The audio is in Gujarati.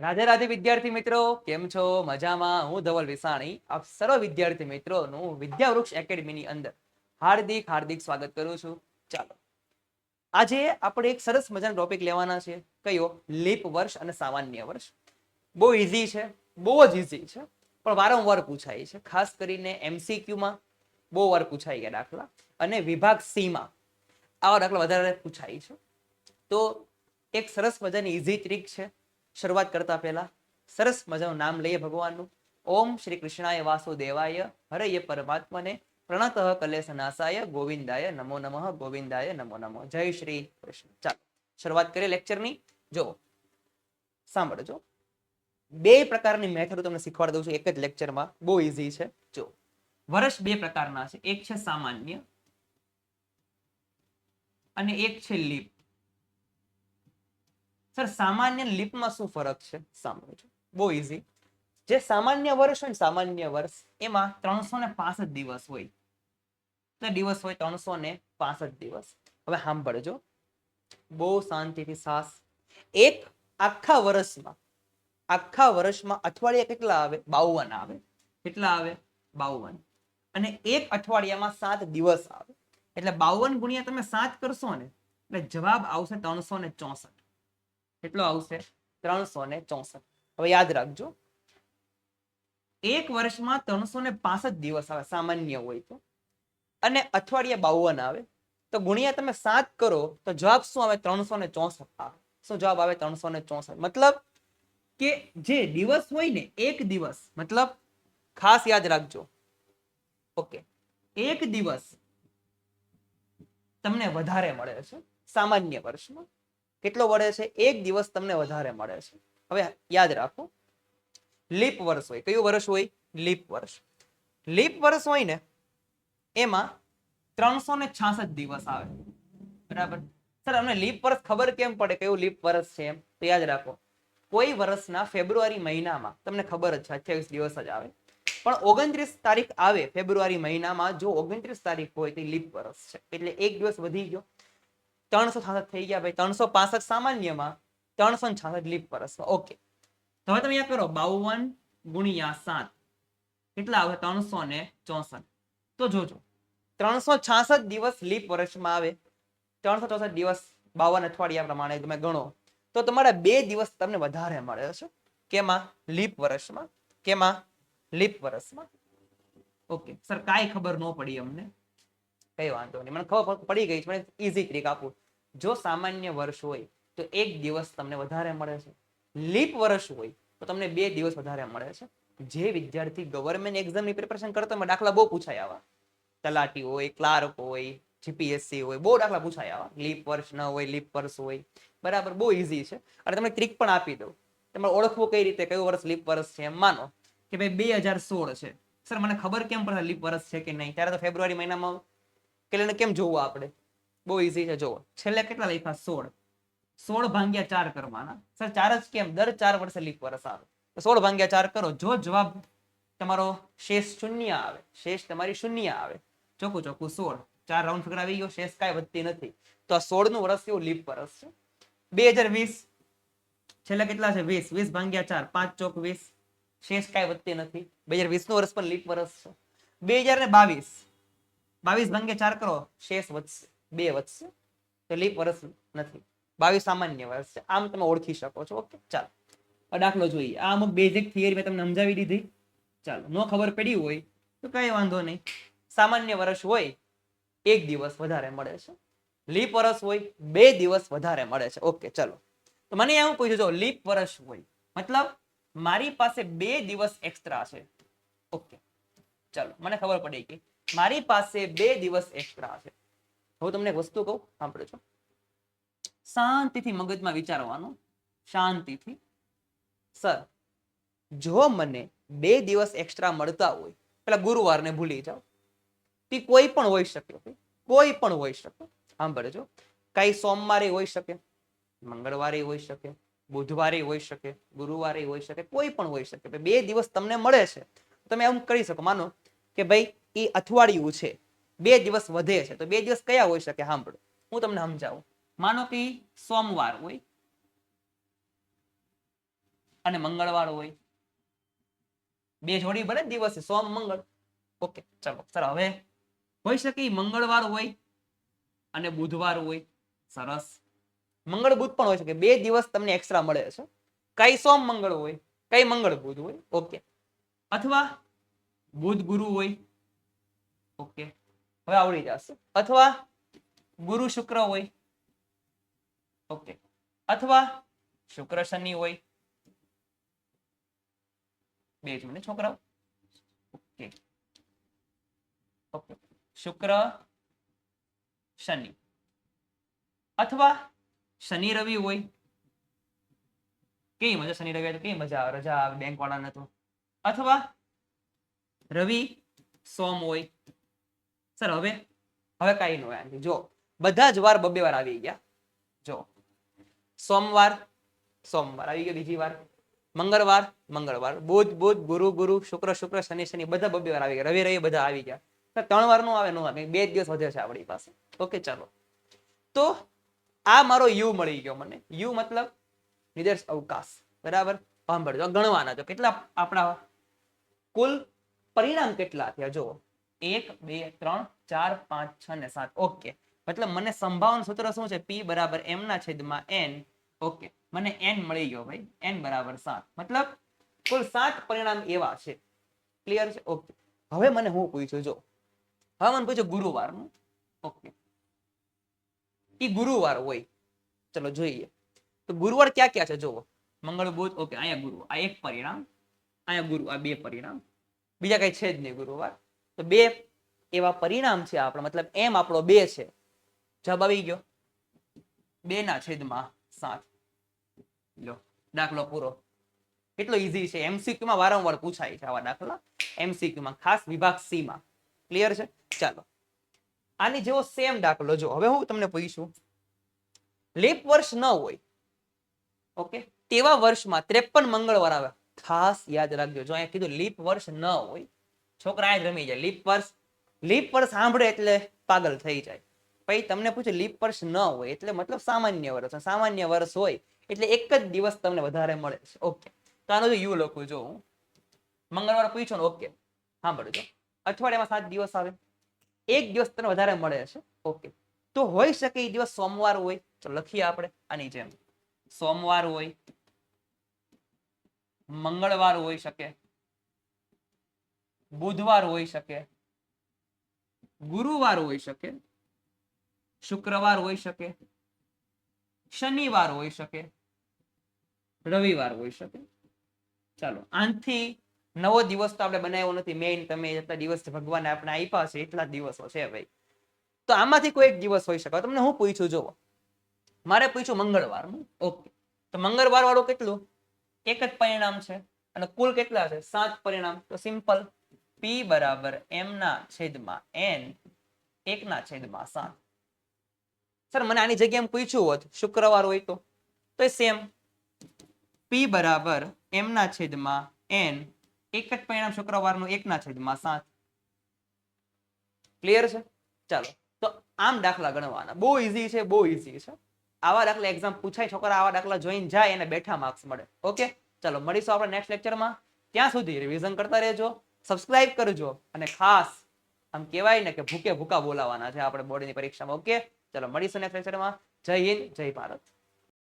રાધે રાધે વિદ્યાર્થી મિત્રો, કેમ છો? મજામાં? હું ધવલ વિસાણી. આપ સર્વ વિદ્યાર્થી મિત્રોનું વિદ્યાવૃક્ષ એકેડમીની અંદર હાર્દિક હાર્દિક સ્વાગત કરું છું. ચાલો. આજે આપણે એક સરસ મજાનો ટોપિક લેવાના છે. કયો? લીપ વર્ષ અને સામાન્ય વર્ષ. બહુ ઇઝી છે. બહુ જ ઇઝી છે. પણ વારંવાર પૂછાય છે. ખાસ કરીને એમસીક્યુમાં બહુ વાર પૂછાય ગયા દાખલા. અને વિભાગ સીમાં આવા દાખલા વધારે પૂછાય છે. તો એક સરસ મજાની ઇઝી ટ્રીક છે. શરૂઆત કરતા પહેલા સરસ મજાનું નામ લઈએ ભગવાનનું. ઓમ શ્રી કૃષ્ણાય વાસુદેવાય, હરય પરમાત્મને, પ્રણત કલેશ નાસાય ગોવિંદાય નમો નમઃ, ગોવિંદાય નમો નમઃ. જય શ્રી કૃષ્ણ. ચાલો, શરૂઆત કરીએ લેક્ચરની જો, સાંભળજો. બે પ્રકારની મેથડ તમને શીખવાડી દઉં છું એક જ લેક્ચરમાં બહુ ઇઝી છે. જો, વર્ષ બે પ્રકારના છે. એક છે સામાન્ય અને એક છે લીપ. સર, સામાન્ય લીપમાં શું ફરક છે? સાંભળજો બહુ ઈઝી જે સામાન્ય વર્ષ હોય સામાન્ય વર્ષ, એમાં ત્રણસો ને પાસઠ દિવસ હોય. તો દિવસ હોય? ત્રણસો ને પાસઠ દિવસ. હવે સાંભળજો. બહુ શાંતિથી સાસ એક આખા વર્ષમાં આખા વર્ષમાં અઠવાડિયા કેટલા આવે? બાવન આવે. કેટલા આવે? બાવન. અને એક અઠવાડિયામાં સાત દિવસ આવે. એટલે બાવન ગુણ્યા તમે સાત કરશો ને, એટલે જવાબ આવશે ત્રણસો ને ચોસઠ. કેટલો આવશે? ત્રણસો ને ચોસઠ. હવે યાદ રાખજો. એક વર્ષમાં ત્રણસો ને પાસઠ દિવસ આવે, સામાન્ય હોય તો. અને અઠવાડિયા બાવન આવે. તો ગુણ્યા તમે સાત કરો, તો જવાબ શું આવે? ત્રણસો ને ચોસઠ આવે. શું જવાબ આવે? ત્રણસો ને ચોસઠ. મતલબ કે જે દિવસ હોય ને, એક દિવસ, મતલબ ખાસ યાદ રાખજો. ઓકે. એક દિવસ તમને વધારે મળે છે, સામાન્ય વર્ષમાં. કેટલો વળે છે? એક દિવસ તમને વધારે મળે છે. હવે યાદ રાખો, લીપ વર્ષ હોય. કયું વર્ષ હોય? લીપ વર્ષ. લીપ વર્ષ હોય ને, એમાં ત્રણસો ને છાસઠ દિવસ આવે. બરાબર? સર, અમને લીપ વર્ષ ખબર કેમ પડે? કયું લીપ વર્ષ છે એમ? તો યાદ રાખો, કોઈ વર્ષના ફેબ્રુઆરી મહિનામાં, તમને ખબર જ છે, અઠ્યાવીસ દિવસ જ આવે. પણ ઓગણત્રીસ તારીખ આવે ફેબ્રુઆરી મહિનામાં, જો ઓગણત્રીસ તારીખ હોય તો લીપ વર્ષ છે. એટલે એક દિવસ વધી ગયો. ત્રણસો છાસઠ થઈ ગયા ભાઈ, ત્રણસો પાસઠ સામાન્યમાં ત્રણસો છાસઠ લીપ વર્ષમાં ઓકે હવે તમે અહીંયા કરો, બાવન ગુણ્યા સાત. કેટલા આવે? ત્રણસો ને ચોસઠ. તો જોજો. ત્રણસો છાસઠ દિવસ લીપ વર્ષમાં આવે. ત્રણસો ચોસઠ દિવસ બાવન અઠવાડિયા પ્રમાણે તમે ગણો. તો તમારા બે દિવસ તમને વધારે મળે છે કેમાં? લીપ વર્ષમાં. કેમાં? લીપ વર્ષમાં. ઓકે સર, કાંઈ ખબર ન પડી અમને. કઈ વાંધો નહીં. મને ખબર પડી ગઈ છે મને ઇઝી ટ્રીક આપું. જો સામાન્ય વર્ષ હોય, તો એક દિવસ તમને વધારે મળે છે. લીપ વર્ષ હોય, તો તમને બે દિવસ વધારે મળે છે. જે વિદ્યાર્થી ગવર્મેન્ટ એક્ઝામની પ્રિપેરેશન કરતો હોય, દાખલા બહુ પૂછાય આવા. તલાટી હોય ક્લાર્ક હોય જીપીએસસી હોય, બહુ દાખલા પૂછાય આવા. લીપ વર્ષ ન હોય, લીપ વર્ષ હોય. બરાબર, બહુ ઇઝી છે. અને તમને ટ્રીક પણ આપી દઉં. તમારે ઓળખવું કઈ રીતે, કયું વર્ષ લીપ વર્ષ છે એમ માનો. કે ભાઈ બે હજાર સોળ છે. સર, મને ખબર કેમ પડે લીપ વર્ષ છે કે નહીં? ત્યારે તો ફેબ્રુઆરી મહિનામાં કેલેન્ડર કેમ જોવું આપણે? બહુ ઈઝી છે. જોવો છેલ્લે કેટલા લખ્યા? સોળ. સોળ ભાંગ્યા ચાર કરવાના. સર, ચાર જ કેમ? દર ચાર વર્ષે વર્ષ આવે. તો સોળ ભાંગ્યા ચાર કરો. જો જવાબ તમારો શેષ શૂન્ય આવે. શેષ તમારી શૂન્ય આવે. ચોખ્ખું ચોખ્ખું. સોળ. ચાર રાઉન્ડ ફિગર ગયો. શેષ કાંઈ વધતી નથી. તો આ સોળનું વર્ષ એવું લીપ વર્ષ છે. બે હજાર વીસ. છેલ્લા કેટલા છે? વીસ. વીસ ભાંગ્યા ચાર. પાંચ ચોક વીસ. શેષ કાંઈ વધતી નથી. બે હજાર વીસનું વર્ષ પણ લીપ વર્ષ છે. બે હજાર ને બાવીસ. બાવીસ ભાંગ્યા ચાર કરો. શેષ વધશે. બે વધશે તો લીપ વર્ષ નથી. બાવીસ સામાન્ય વર્ષ છે. આમ તમે ઓળખી શકો છો. ઓકે, ચાલો. દાખલો જોઈએ. આ અમુક બેઝિક થિયરી મેં તમને સમજાવી દીધી. ચાલો, ન ખબર પડી હોય તો કઈ વાંધો નહીં. સામાન્ય વર્ષ હોય, એક દિવસ વધારે મળે છે. લીપ વર્ષ હોય, બે દિવસ વધારે મળે છે. ઓકે, ચલો. તો મને એવું પૂછ્યું, જો લીપ વર્ષ હોય, મતલબ મારી પાસે બે દિવસ એક્સ્ટ્રા છે. ઓકે, ચલો. મને ખબર પડી ગઈ મારી પાસે બે દિવસ એક્સ્ટ્રા છે. હું તમને એક વસ્તુ કહું, સાંભળો છો. શાંતિથી મગજમાં વિચારવાનું. શાંતિથી. સર, જો મને બે દિવસ એક્સ્ટ્રા મળતા હોય, પેલા ગુરુવારને ભૂલી જાઓ. તે કોઈ પણ હોઈ શકે. કોઈ પણ હોઈ શકે. સાંભળજો કઈ સોમવારે હોઈ શકે, મંગળવારે હોઈ શકે, બુધવારે હોઈ શકે, ગુરુવારે હોઈ શકે, કોઈ પણ હોઈ શકે. બે દિવસ તમને મળે છે. તમે એમ કરી શકો. માનો કે ભાઈ, એ અઠવાડિયું છે. બે દિવસ વધે છે. તો બે દિવસ કયા હોઈ શકે સાંભળો. હું તમને સમજાવું. માનો કે સોમવાર હોય અને મંગળવાર હોય. બે જોડી બને દિવસે, સોમ, મંગળ. ઓકે, ચલો, સર, હવે હોઈ શકે મંગળવાર હોય અને બુધવાર હોય. સરસ. મંગળ, બુધ પણ હોય શકે. બે દિવસ તમને એક્સ્ટ્રા મળે છે. કઈ સોમ, મંગળ હોય, કઈ મંગળ, બુધ હોય. ઓકે. અથવા બુધ, ગુરુ હોય. ઓકે. હવે આવડી જશે. અથવા ગુરુ શુક્ર હોય. ઓકે. અથવા શુક્ર શનિ હોય. બે જ મિનિટ, છોકરાઓ. ઓકે. ઓકે. શુક્ર શનિ. અથવા શનિ રવિ હોય. કેવી મજા? શનિ રવિ તો કેવી મજા આવે? રજા આવે બેંક વાળાને તો. અથવા રવિ સોમ હોય. સર, હવે હવે કઈ નો હોય જો બધા જ વાર બબે વાર આવી ગયા. જો સોમવાર સોમવાર આવી ગયો બીજી વાર. મંગળવાર મંગળવાર. બુધ બુધ, ગુરુ ગુરુ, શુક્ર શુક્ર, શનિ શનિ, બધા બબે વાર આવી ગયા. રવિ રવિ બધા આવી ગયા. ત્રણ વાર નો આવે નો આવે. બે દિવસ વધે છે આપણી પાસે. ઓકે, ચાલો. તો આ મારો યુ મળી ગયો મને. યુ મતલબ નિર્દેશ અવકાશ. બરાબર? સાંભળજો ગણવાના. જો, કેટલા આપણા કુલ પરિણામ કેટલા થયા? જો એક, બે, ત્રણ, ચાર, પાંચ, છ ને સાત. ઓકે. મતલબ મને સંભાવના સૂત્ર શું છે? પી બરાબર એમ ના છેદમાં એન. ઓકે. મને એન મળી ગયો ભાઈ. એન બરાબર સાત. મતલબ કુલ સાત પરિણામ એવા છે. ક્લિયર છે? ઓકે. હવે મને હું પૂછ્યું જો. હવે મને પૂછ્યું ગુરુવારનું. ઓકે. એ ગુરુવાર હોય. ચલો જોઈએ. તો ગુરુવાર ક્યાં ક્યાં છે? જુઓ. મંગળ, બુધ, ઓકે, અહીંયા ગુરુ આ એક પરિણામ. અહીંયા ગુરુ, આ બે પરિણામ. બીજા કઈ છે જ નહીં ગુરુવાર. તો બે એવા પરિણામ છે આપણો. મતલબ એમ આપણો બે છે. જવાબ આવી ગયો. બે ના છેદમાં સાત. લો, દાખલો પૂરો. કેટલો ઈઝી છે. એમસીક્યુ માં વારંવાર પૂછાય છે આવા દાખલા. એમસીક્યુ માં, ખાસ વિભાગ સી માં. ક્લિયર છે? ચાલો. આની જેવો સેમ દાખલો જો. હવે હું તમને પૂછું. લીપ વર્ષ ન હોય, ઓકે? તેવા વર્ષમાં ત્રેપન મંગળવાર આવે. ખાસ યાદ રાખજો. જો અહીંયા કીધું લીપ વર્ષ ન હોય છોકરા જ રમી જાય. લીપ પર્સ લીપ વર્ષ સાંભળે એટલે પાગલ થઈ જાય. પછી તમને પૂછે લીપ પર્સ ન હોય એટલે મતલબ સામાન્ય વર્ષ સામાન્ય વર્ષ હોય એટલે એક જ દિવસ તમને વધારે મળે છે. ઓકે તો આનો જો યુ લખું જો હું. મંગળવાર પૂછો ને ઓકે સાંભળજો. અઠવાડિયામાં સાત દિવસ આવે. એક દિવસ તને વધારે મળે છે. ઓકે તો હોઈ શકે એ દિવસ સોમવાર હોય. તો લખીએ આપણે આની જેમ. સોમવાર હોય, મંગળવાર હોઈ શકે. બુધવાર હોઈ શકે, ગુરુવાર હોઈ શકે, શુક્રવાર હોઈ શકે, શનિવાર હોઈ શકે, રવિવાર હોઈ શકે. ચાલો, આનથી નવો દિવસ તો આપણે બનાવ્યો નથી. મેઇન તમે જેટલા દિવસ ભગવાન આપણે આપ્યા છે, એટલા દિવસો છે ભાઈ. તો આમાંથી કોઈ એક દિવસ હોઈ શકે. તમને હું પૂછ્યું જોવો મારે પૂછ્યું મંગળવાર ઓકે તો મંગળવાર વાળું કેટલું? એક જ પરિણામ છે. અને કુલ કેટલા છે? સાત પરિણામ. તો સિમ્પલ પી બરાબર એમના છેદમાં એન એકના છેદમાં સાત. સર મને આની જગ્યાએ પૂછ્યું હોત, શુક્રવાર હોય તો. તો એ સેમ પી બરાબર એમના છેદમાં એન એક જ પરિણામ શુક્રવારનું એકના છેદમાં સાત. ક્લિયર છે? ચાલો. તો આમ દાખલા ગણવાના. બહુ ઈઝી છે, બહુ ઈઝી છે. આવા દાખલા એક્ઝામ પૂછાય, છોકરા આવા દાખલા જોઈને જાય, એને બેઠા માર્ક્સ મળે. ઓકે ચાલો, મળીશું આપણે નેક્સ્ટ લેક્ચરમાં ત્યાં સુધી રિવિઝન કરતા રહેજો. સબસ્ક્રાઇબ કરજો. અને ખાસ આમ કહેવાય ને કે ભૂકે ભૂકા બોલાવાના છે. આપણે બોર્ડની પરીક્ષામાં. ઓકે ચલો, મળીશું નેક્સ્ટ લેક્ચરમાં જય હિન્દ, જય ભારત.